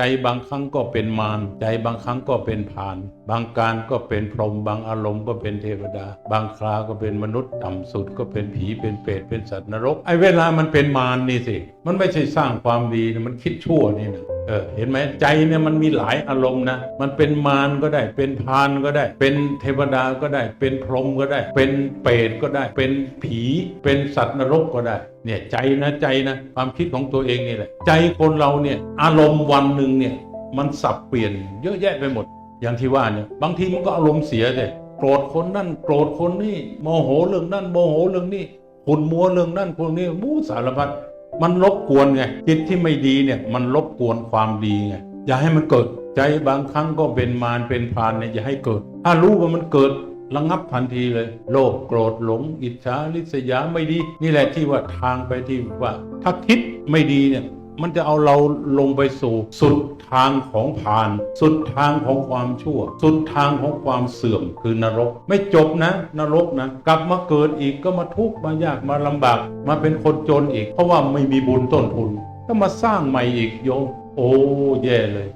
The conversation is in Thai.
ใจบางครั้งก็เป็นมารใจบางครั้งก็เป็นพราน บางการก็เป็นพรหมบางอารมณ์ก็เป็นเทวดา บางคราก็เป็นมนุษย์ต่ำสุดก็เป็นผีเป็นเปรตเป็นสัตว์นรกไอ้เวลามันเป็นมารนี่สิมันไม่ใช่สร้างความดีมันคิดชั่วนี่นะเออเห็นไหมใจเนี่ยมันมีหลายอารมณ์นะ มันเป็นมารก็ได้ เป็นพานก็ได้ เป็นเทวดาก็ได้ เป็นพรหมก็ได้ เป็นเปรตก็ได้ เป็นผีเป็นสัตว์นรกก็ได้เนี่ยใจนะใจนะความคิดของตัวเองนี่แหละ ใจคนเราเนี่ยอารมณ์วันหนึ่งเนี่ยมันสับเปลี่ยนเยอะแยะไปหมด อย่างที่ว่าเนี่ยบางทีมันก็อารมณ์เสียเลยโกรธคนนั่นโกรธคนนี่โมโหเรื่องนั่นโมโหเรื่องนี้ขุนมัวเรื่องนั่นคนนี้มู้สารพัดมันรบกวนไงจิตที่ไม่ดีเนี่ยมันรบกวนความดีไงอย่าให้มันเกิดใจบางครั้งก็เป็นมารเป็นพานเนี่ยอย่าให้เกิด ถ้ารู้ว่ามันเกิดระงับทันทีเลย โลภโกรธหลง อิจฉาริษยาไม่ดี นี่แหละที่ว่าทางไปที่ว่า ถ้าคิดไม่ดีเนี่ย มันจะเอาเราลงไปสู่ สุดทางของผ่าน สุดทางของความชั่ว สุดทางของความเสื่อมคือนรก ไม่จบนะ นรกนะ กลับมาเกิดอีกก็มาทุกข์มายากมาลำบาก มาเป็นคนจนอีก เพราะว่าไม่มีบุญต้นทุนก็มาสร้างใหม่อีกโยมโอ้แย่เลย